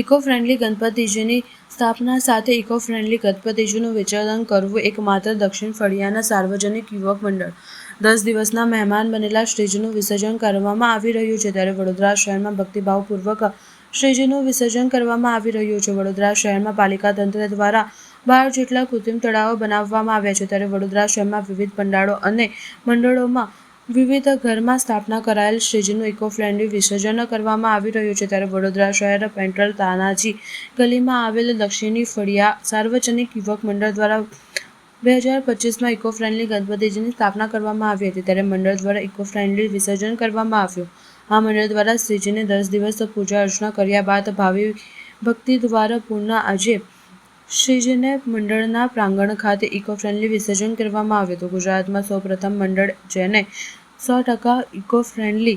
Eco friendly ગણપતિજીની સ્થાપના સાથે eco friendly ગણપતિજીનું વિસર્જન કરવું એકમાત્ર દક્ષિણ ફળિયાના સાર્વજનિક યુવક મંડળ. દસ દિવસના મહેમાન બનેલા શ્રીજીનું વિસર્જન કરવામાં આવી રહ્યું છે ત્યારે વડોદરા શહેરમાં ભક્તિભાવપૂર્વક શ્રીજીનું વિસર્જન કરવામાં આવી રહ્યું છે. વડોદરા શહેરમાં પાલિકા તંત્ર દ્વારા બાર જેટલા કૃત્રિમ તળાવો બનાવવામાં આવ્યા છે. ત્યારે વડોદરા શહેરમાં વિવિધ પંડાળો અને મંડળોમાં વિવિધ ઘરમાં સ્થાપના કરાયેલ શ્રીજીનું ઇકો ફ્રેન્ડલી વિસર્જન કરવામાં આવી રહ્યું છે ત્યારે વડોદરા શહેર પેન્ટ્રલ તાનાજી ગલીમાં આવેલ દક્ષિણી ફળિયા સાર્વજનિક યુવક મંડળ દ્વારા બે હજાર પચીસમાં ઇકો ફ્રેન્ડલી ગણપતિજીની સ્થાપના કરવામાં આવી હતી ત્યારે મંડળ દ્વારા ઇકો ફ્રેન્ડલી વિસર્જન કરવામાં આવ્યું. આ મંડળ દ્વારા શ્રીજીને દસ દિવસ પૂજા અર્ચના કર્યા બાદ ભાવિ ભક્તિ દ્વારા પૂર્ણ આજે શ્રીજીને મંડળના પ્રાંગણ ખાતે ઇકો ફ્રેન્ડલી વિસર્જન કરવામાં આવ્યું હતું. ગુજરાતમાં સૌપ્રથમ મંડળ જેને સો ટકા ઇકો ફ્રેન્ડલી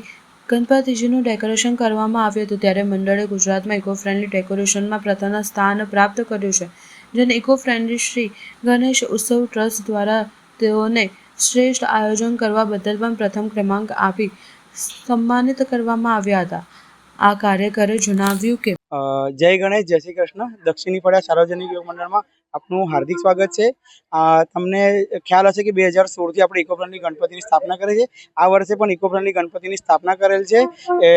ગણપતિજીનું ડેકોરેશન કરવામાં આવ્યું હતું, ત્યારે મંડળે ગુજરાતમાં ઇકો ફ્રેન્ડલી ડેકોરેશનમાં પ્રથમ સ્થાન પ્રાપ્ત કર્યું છે, જેને ઇકો ફ્રેન્ડલી શ્રી ગણેશ ઉત્સવ ટ્રસ્ટ દ્વારા તેઓને શ્રેષ્ઠ આયોજન કરવા બદલ પણ પ્રથમ ક્રમાંક આપી સન્માનિત કરવામાં આવ્યા હતા. આ કાર્યકરે જણાવ્યું કે જય ગણેશ જય શ્રી કૃષ્ણ. દક્ષિણી ફળિયા સાર્વજનિક યોગ મંડળમાં આપનું હાર્દિક સ્વાગત છે. તમને ખ્યાલ હશે કે બે હજાર સોળથી આપણે ઇકો ફ્રેન્ડલી ગણપતિની સ્થાપના કરી છે. આ વર્ષે પણ ઇકોફ્રેન્ડલી ગણપતિની સ્થાપના કરેલ છે. એ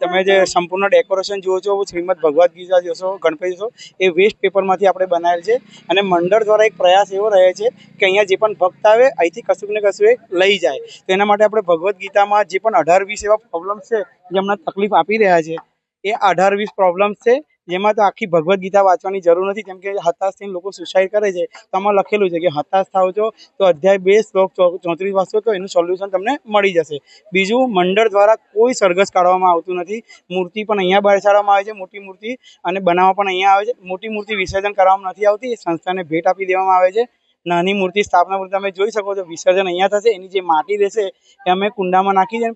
તમે જે સંપૂર્ણ ડેકોરેશન જુઓ છો, શ્રીમદ ભગવદ્ ગીતા જોશો ગણપતિ જોશો એ વેસ્ટ પેપરમાંથી આપણે બનાવેલ છે. અને મંડળ દ્વારા એક પ્રયાસ એવો રહે છે કે અહીંયા જે પણ ભક્ત આવે, અહીંથી કશુંક ને કશું એક લઈ જાય. તો એના માટે આપણે ભગવદ્ ગીતામાં જે પણ અઢાર વીસ એવા પ્રોબ્લેમ્સ છે જે હમણાં તકલીફ આપી રહ્યા છે, એ અઢાર વીસ પ્રોબ્લેમ્સ છે. જેમાં તો આખી ભગવદ્ ગીતા વાંચવાની જરૂર નથી. કેમ કે હતાશ થઈને લોકો સુસાઇડ કરે છે. તો આમાં લખેલું છે કે હતાશ થાવ છો, તો અધ્યાય બે શ્લોક ચોત્રીસ વાંચો તો એનું સોલ્યુશન તમને મળી જશે. બીજું, મંડળ દ્વારા કોઈ સરઘસ કાઢવામાં આવતું નથી. મૂર્તિ પણ અહીંયા બેસાડવામાં આવે છે, મોટી મૂર્તિ. અને બનાવવા પણ અહીંયા આવે છે. મોટી મૂર્તિ વિસર્જન કરવામાં નથી આવતી. સંસ્થાને ભેટ આપી દેવામાં આવે છે. નાની મૂર્તિ, સ્થાપના મૂર્તિ તમે જોઈ શકો છો. વિસર્જન અહીંયા થશે. એની જે માટી રહેશે એ અમે કુંડામાં નાખી દે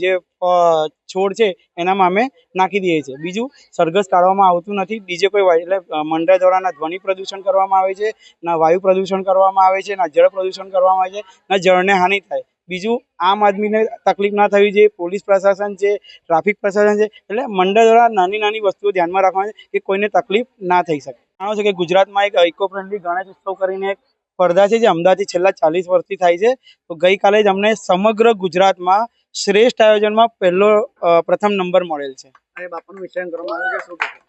જે છોડ છે એનામાં અમે નાખી દઈએ છીએ. બીજું, સરઘસ કાઢવામાં આવતું નથી. બીજે કોઈ એટલે મંડળ દ્વારા ના ધ્વનિ પ્રદૂષણ કરવામાં આવે છે, ના વાયુ પ્રદૂષણ કરવામાં આવે છે, ના જળ પ્રદૂષણ કરવામાં આવે છે, ના જળને હાનિ થાય. બીજું, આમ આદમીને તકલીફ ના થવી જોઈએ. પોલીસ પ્રશાસન છે, ટ્રાફિક પ્રશાસન છે, એટલે મંડળ દ્વારા નાની નાની વસ્તુઓ ધ્યાનમાં રાખવાની છે કે કોઈને તકલીફ ના થઈ શકે. જાણો છો કે ગુજરાતમાં એક ઇકો ફ્રેન્ડલી ગણેશ ઉત્સવ કરીને એક સ્પર્ધા છે જે અમદાવાદથી છેલ્લા ચાલીસ વર્ષથી થાય છે. તો ગઈકાલે જ અમને સમગ્ર ગુજરાતમાં શ્રેષ્ઠ આયોજનમાં પહેલો પ્રથમ નંબર મળેલ છે. અને બાપાનું વિસર્જન કરવામાં આવ્યું છે શું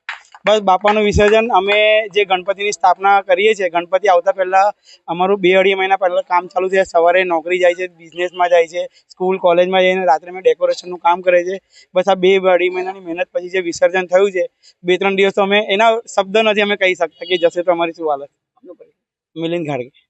બસ બાપાનું વિસર્જન અમે જે ગણપતિની સ્થાપના કરીએ છીએ ગણપતિ આવતા પહેલાં અમારું બે અઢી મહિના પહેલાં કામ ચાલુ છે સવારે નોકરી જાય છે બિઝનેસમાં જાય છે સ્કૂલ કોલેજમાં જઈને રાત્રે અમે ડેકોરેશનનું કામ કરે છે. બસ આ બે અઢી મહિનાની મહેનત પછી જે વિસર્જન થયું છે બે ત્રણ દિવસ તો અમે એના શબ્દ નથી અમે કહી શકતા કે જશે તો અમારી શું હાલત. મિલિંદ ઘાડગે